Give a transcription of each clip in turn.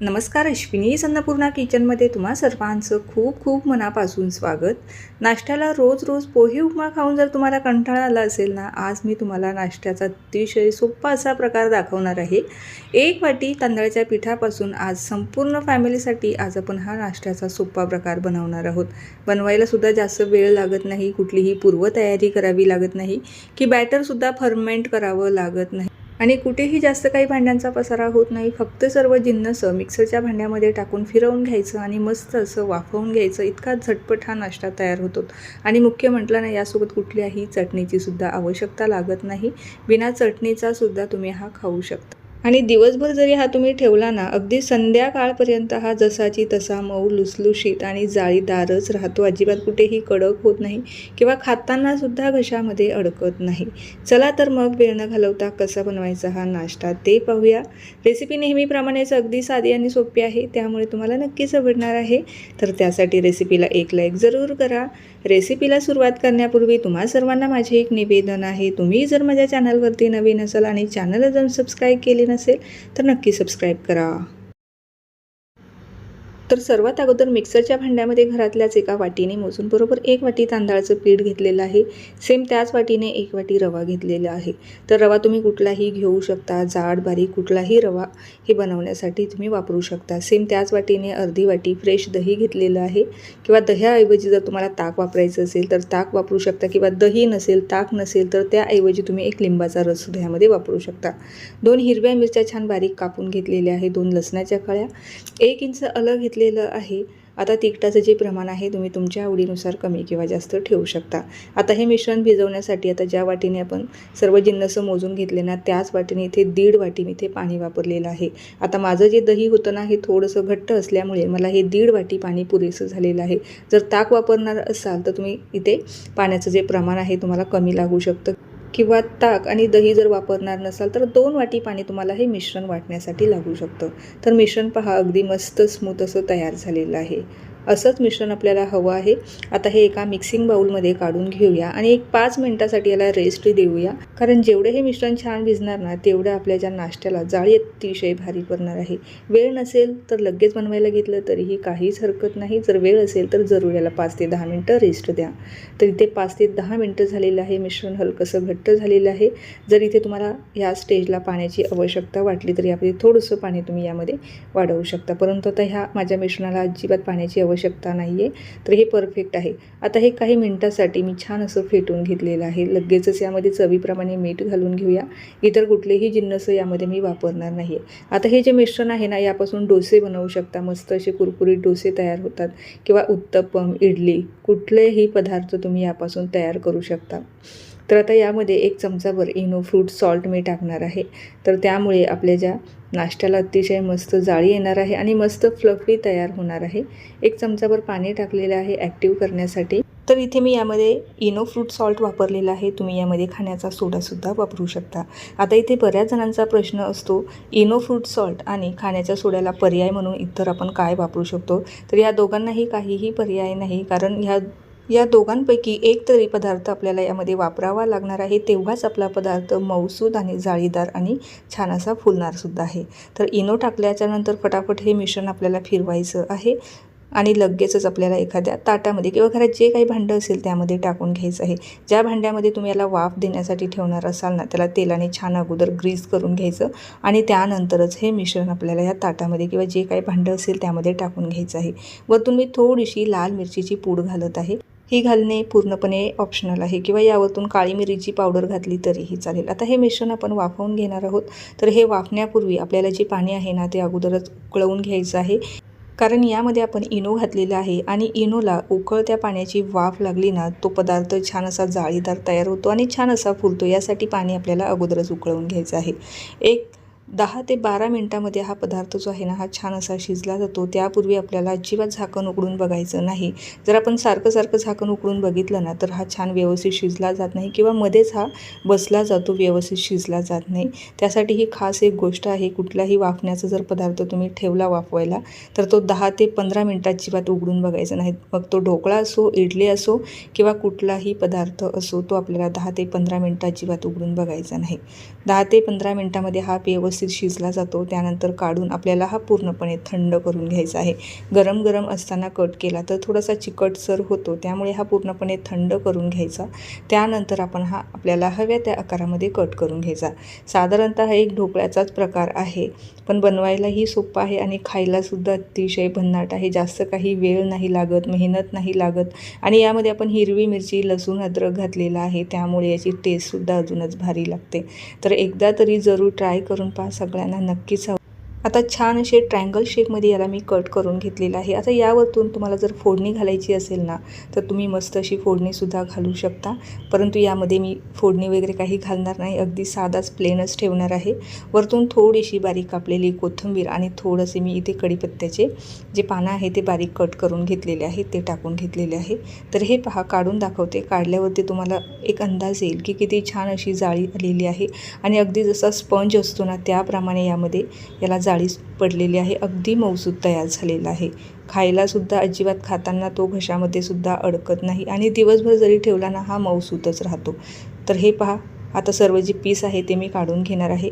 नमस्कार अश्विनी अन्नपूर्णा किचनमध्ये तुम्हा सर्वांचं खूप खूप मनापासून स्वागत. नाश्त्याला रोज रोज पोहे उपमा खाऊन जर तुम्हाला कंटाळा आला असेल ना आज मी तुम्हाला नाश्त्याचा अतिशय सोप्पा असा प्रकार दाखवणार आहे. एक वाटी तांदळाच्या पिठापासून आज संपूर्ण फॅमिलीसाठी आज आपण हा नाश्त्याचा सोप्पा प्रकार बनवणार आहोत. बनवायला सुद्धा जास्त वेळ लागत नाही कुठलीही पूर्वतयारी करावी लागत नाही की बॅटरसुद्धा फर्मेंट करावं लागत नाही. आणि कुठेही जास्त काही भांड्यांचा पसारा होत नाही फक्त सर्व जिन्नस मिक्सरच्या भांड्यामध्ये टाकून फिरवून घ्यायचं आणि मस्त असं वाफवून घ्यायचं. इतका झटपट हा नाश्ता तयार होतो. आणि मुख्य म्हटलं ना यासोबत कुठल्याही चटणीची सुद्धा आवश्यकता लागत नाही. बिना चटणीचा सुद्धा तुम्ही हा खाऊ शकता. आणि दिवसभर जरी हा तुम्ही ठेवला ना अगदी संध्याकाळपर्यंत हा जसाची तसा मऊ लुसलुशीत आणि जाळीदारच राहतो. अजिबात कुठेही कडक होत नाही किंवा खातानासुद्धा घशामध्ये अडकत नाही. चला तर मग वेळ न घालवता कसा बनवायचा हा नाश्ता ते पाहूया. रेसिपी नेहमीप्रमाणेच अगदी साधी आणि सोपी आहे त्यामुळे तुम्हाला नक्कीच आवडणार आहे. तर त्यासाठी रेसिपीला एक लाईक जरूर करा. रेसिपीला सुरुवात करण्यापूर्वी तुम्हा सर्वांना माझे एक निवेदन आहे. तुम्ही जर माझ्या चॅनलवरती नवीन असाल आणि चॅनल जर सबस्क्राईब केले नसेल तर नक्की सबस्क्राईब करा. तर सर्वात अगोदर मिक्सरच्या भांड्यामध्ये घरातल्याच एका वाटीने मोजून बरोबर एक वाटी तांदळाचं पीठ घेतलेलं आहे. सेम त्याच वाटीने एक वाटी रवा घेतलेला आहे. तर रवा तुम्ही कुठलाही घेऊ शकता जाड बारीक कुठलाही रवा हे बनवण्यासाठी तुम्ही वापरू शकता. सेम त्याच वाटीने अर्धी वाटी फ्रेश दही घेतलेलं आहे. किंवा दह्याऐवजी जर तुम्हाला ताक वापरायचं असेल तर ताक वापरू शकता किंवा दही नसेल ताक नसेल तर त्याऐवजी तुम्ही एक लिंबाचा रस दह्यामध्ये वापरू शकता. दोन हिरव्या मिरच्या छान बारीक कापून घेतलेल्या आहे. दोन लसणाच्या कळ्या. एक इंच अलग घेतलेलं आहे. आता तिखटाचं जे प्रमाण आहे तुम्ही तुमच्या आवडीनुसार कमी किंवा जास्त ठेवू शकता. आता हे मिश्रण भिजवण्यासाठी आता ज्या वाटीने आपण सर्व जिन्नसं मोजून घेतले ना त्याच वाटीने इथे दीड वाटी मी इथे पाणी वापरलेलं आहे. आता माझं जे दही होतं ना हे थोडंसं घट्ट असल्यामुळे मला हे दीड वाटी पाणी पुरेसं झालेलं आहे. जर ताक वापरणार असाल तर तुम्ही इथे पाण्याचं जे प्रमाण आहे तुम्हाला कमी लागू शकतं. किंवा ताक आणि दही जर वापरणार नसाल तर दोन वाटी पाणी तुम्हाला हे मिश्रण वाटण्यासाठी लागू शकतं. तर मिश्रण पहा अगदी मस्त स्मूथ असं तयार झालेलं आहे. असंच मिश्रण आपल्याला हवं आहे. आता हे एका मिक्सिंग बाऊलमध्ये काढून घेऊया आणि एक पाच मिनटासाठी याला रेस्ट देऊया. कारण जेवढे हे मिश्रण छान भिजणार ना तेवढं आपल्या ज्या नाश्त्याला जाळी अतिशय भारी पडणार आहे. वेळ नसेल तर लगेच बनवायला घेतलं तरीही काहीच हरकत नाही. जर वेळ असेल तर जरूर याला पाच ते दहा मिनटं रेस्ट द्या. तर इथे पाच ते दहा मिनटं झालेलं आहे. मिश्रण हलकंसं घट्ट झालेलं आहे. जर इथे तुम्हाला या स्टेजला पाण्याची आवश्यकता वाटली तरी यामध्ये थोडंसं पाणी तुम्ही यामध्ये वाढवू शकता. परंतु आता ह्या माझ्या मिश्रणाला अजिबात पाण्याची आवश्यकता नाही आहे तर हे परफेक्ट आहे. आता हे काही मिनटासाठी मी छान असं फेटून घेतलेलं आहे. लगेचच यामध्ये चवीप्रमाणे मीठ घालून घेऊया. इतर कुठलेही जिन्नस यामध्ये मी वापरणार नाही आहे आता हे जे मिश्रण आहे ना यापासून डोसे बनवू शकता. मस्त असे कुरकुरीत डोसे तयार होतात. किंवा उत्तप्पम इडली कुठलेही पदार्थ तुम्ही यापासून तयार करू शकता. तर आता यामध्ये एक चमचाभर इनो फ्रूट सॉल्ट मी टाकणार आहे. तर त्यामुळे आपल्या ज्या नाश्त्याला अतिशय मस्त जाळी येणार आहे आणि मस्त फ्लफी तयार होणार आहे. एक चमचाभर पाणी टाकलेलं आहे ॲक्टिव्ह करण्यासाठी. तर इथे मी यामध्ये इनो फ्रूट सॉल्ट वापरलेला आहे. तुम्ही यामध्ये खाण्याचा सोडासुद्धा वापरू शकता. आता इथे बऱ्याच जणांचा प्रश्न असतो इनो फ्रूट सॉल्ट आणि खाण्याच्या सोड्याला पर्याय म्हणून इतर आपण काय वापरू शकतो? तर या दोघांनाही काहीही पर्याय नाही कारण ह्या या दोघांपैकी एक तरी पदार्थ आपल्याला यामध्ये वापरावा लागणार आहे. तेव्हाच आपला पदार्थ मऊसूद आणि जाळीदार आणि छान असा फुलणारसुद्धा आहे. तर इनो टाकल्याच्या नंतर फटाफट हे मिश्रण आपल्याला फिरवायचं आहे आणि लगेचच आपल्याला एखाद्या ताटामध्ये किंवा घरात जे काही भांडं असेल त्यामध्ये टाकून घ्यायचं आहे. ज्या भांड्यामध्ये तुम्ही याला वाफ देण्यासाठी ठेवणार असाल ना त्याला तेलाने छान अगोदर ग्रीस करून घ्यायचं आणि त्यानंतरच हे मिश्रण आपल्याला या ताटामध्ये किंवा जे काही भांडं असेल त्यामध्ये टाकून घ्यायचं आहे. वरतून मी थोडीशी लाल मिरचीची पूड घालत आहे. ही घालणे पूर्णपणे ऑप्शनल आहे. किंवा यावरतून काळी मिरीची पावडर घातली तरीही चालेल. आता हे मिश्रण आपण वाफवून घेणार आहोत. तर हे वाफण्यापूर्वी आपल्याला जे पाणी आहे ना ते अगोदरच उकळवून घ्यायचं आहे. कारण यामध्ये आपण इनो घातलेला आहे आणि इनोला उकळत्या पाण्याची वाफ लागली ना तो पदार्थ छान असा जाळीदार तयार होतो आणि छान असा फुलतो. यासाठी पाणी आपल्याला अगोदरच उकळवून घ्यायचं आहे. एक दहा ते बारा मिनटामध्ये हा पदार्थ जो आहे ना हा छान असा शिजला जातो. त्यापूर्वी आपल्याला अजिबात झाकण उकडून बघायचं नाही. जर आपण सारखं सारखं झाकण उकडून बघितलं ना तर हा छान व्यवस्थित शिजला जात नाही किंवा मध्येच हा बसला जातो व्यवस्थित शिजला जात नाही. त्यासाठी ही खास एक गोष्ट आहे कुठलाही वाफण्याचा जर पदार्थ तुम्ही ठेवला वाफवायला तर तो दहा ते पंधरा मिनटात अजिबात उघडून बघायचा नाही. मग तो ढोकळा असो इडली असो किंवा कुठलाही पदार्थ असो तो आपल्याला दहा ते पंधरा मिनटं अजिबात उघडून बघायचा नाही. दहा ते पंधरा मिनटामध्ये हा व्यवस्थित व्यवस्थित शिजला जातो. त्यानंतर काढून आपल्याला हा पूर्णपणे थंड करून घ्यायचा आहे. गरम गरम असताना कट केला तर थोडासा चिकटसर होतो. त्यामुळे हा पूर्णपणे थंड करून घ्यायचा. त्यानंतर आपण हा आपल्याला हव्या त्या आकारामध्ये कट करून घ्यायचा. साधारणतः हा एक ढोकळ्याचाच प्रकार आहे. पण बनवायलाही सोपा आहे आणि खायलासुद्धा अतिशय भन्नाट आहे. जास्त काही वेळ नाही लागत मेहनत नाही लागत आणि यामध्ये आपण हिरवी मिरची लसूण अद्रक घातलेला आहे. त्यामुळे याची टेस्टसुद्धा अजूनच भारी लागते. तर एकदा तरी जरूर ट्राय करून पहा. सगळ्यांना नक्कीच आव- आता छान असे ट्रँगल शेपमध्ये याला मी कट करून घेतलेलं आहे. आता यावरतून तुम्हाला जर फोडणी घालायची असेल ना तर तुम्ही मस्त अशी फोडणीसुद्धा घालू शकता. परंतु यामध्ये मी फोडणी वगैरे काही घालणार नाही. अगदी साधाच प्लेनच ठेवणार आहे. वरतून थोडीशी बारीक कापलेली कोथिंबीर आणि थोडंसे मी इथे कढीपत्त्याचे जे पानं आहे ते बारीक कट करून घेतलेले आहे ते टाकून घेतलेले आहे. तर हे पहा काढून दाखवते. काढल्यावरती तुम्हाला एक अंदाज येईल की किती छान अशी जाळी आलेली आहे. आणि अगदी जसा स्पंज असतो ना त्याप्रमाणे यामध्ये याला जाळी पडलेली आहे अगदी मऊसूद तयार झालेला आहे. खायलासुद्धा अजिबात खाताना तो घशामध्ये सुद्धा अडकत नाही आणि दिवसभर जरी ठेवला ना हा मऊसूतच राहतो. तर हे पहा आता सर्व जे पीस आहे ते मी काढून घेणार आहे.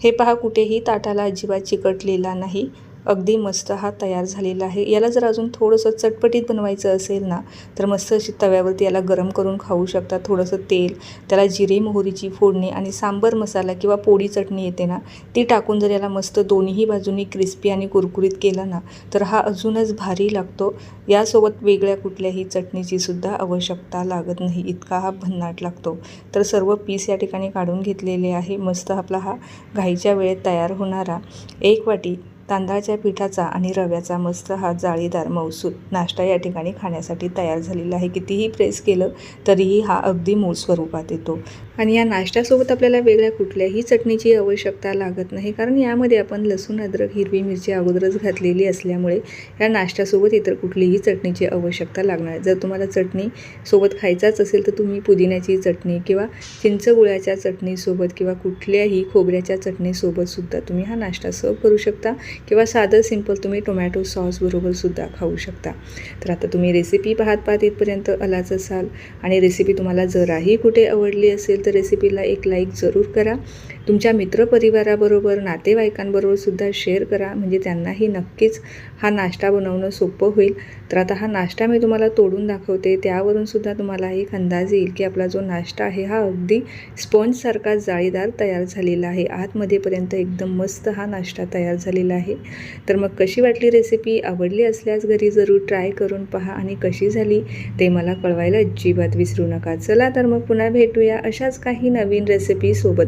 हे पहा कुठेही ताटाला अजिबात चिकटलेला नाही. अगदी मस्त हा तयार झालेला आहे. याला जर अजून थोडंसं चटपटीत बनवायचं असेल ना तर मस्त अशी तव्यावरती याला गरम करून खाऊ शकता. थोडंसं तेल त्याला जिरे मोहरीची फोडणी आणि सांबर मसाला किंवा पोळी चटणी येते ना ती टाकून जर याला मस्त दोन्ही बाजूनी क्रिस्पी आणि कुरकुरीत केला ना तर हा अजूनच भारी लागतो. यासोबत वेगळ्या कुठल्याही चटणीची सुद्धा आवश्यकता लागत नाही इतका हा भन्नाट लागतो. तर सर्व पीस या ठिकाणी काढून घेतलेले आहे. मस्त आपला हा घाईच्या वेळेत तयार होणारा एक वाटी तांदळाच्या पिठाचा आणि रव्याचा मस्त हा जाळीदार मौसूद नाश्ता या ठिकाणी खाण्यासाठी तयार झालेला आहे. कितीही प्रेस केलं तरीही हा अगदी मूळ स्वरूपात येतो. आणि या नाश्त्यासोबत आपल्याला वेगळ्या कुठल्याही चटणीची आवश्यकता लागत नाही. कारण यामध्ये आपण लसूण अद्रक हिरवी मिरची अगोदरच घातलेली असल्यामुळे या नाश्त्यासोबत इतर कुठलीही चटणीची आवश्यकता लागणार जर तुम्हाला चटणी सोबत खायचाच असेल तर तुम्ही पुदिन्याची चटणी किंवा चिंचगुळ्याच्या चटणीसोबत किंवा कुठल्याही खोबऱ्याच्या चटणीसोबतसुद्धा तुम्ही हा नाश्ता सर्व करू शकता. किंवा साधं सिंपल तुम्ही टोमॅटो सॉसबरोबरसुद्धा खाऊ शकता. तर आता तुम्ही रेसिपी पाहत पाहत इथपर्यंत आलाच असाल आणि रेसिपी तुम्हाला जराही कुठे आवडली असेल तर रेसिपीला एक लाईक जरूर करा. तुमच्या मित्रपरिवाराबरोबर नातेवाईकांबरोबर सुद्धा शेअर करा. म्हणजे त्यांनाही नक्कीच हा नाश्ता बनवणं सोपं होईल. तर आता हा नाश्ता मी तुम्हाला तोडून दाखवते. त्यावरून सुद्धा तुम्हाला एक अंदाज येईल की आपला जो नाश्ता आहे हा अगदी स्पॉन्जसारखा जाळीदार तयार झालेला आहे. आतमध्येपर्यंत एकदम मस्त हा नाश्ता तयार झालेला आहे. तर मग कशी वाटली रेसिपी आवडली असल्यास घरी जरूर ट्राय करून पहा. आणि कशी झाली? ते मला कळवायला अजिबात विसरू नका. चला तर मग पुन्हा भेटूया अशाच काही नवीन रेसिपीसोबत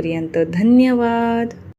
तोपर्यंत धन्यवाद.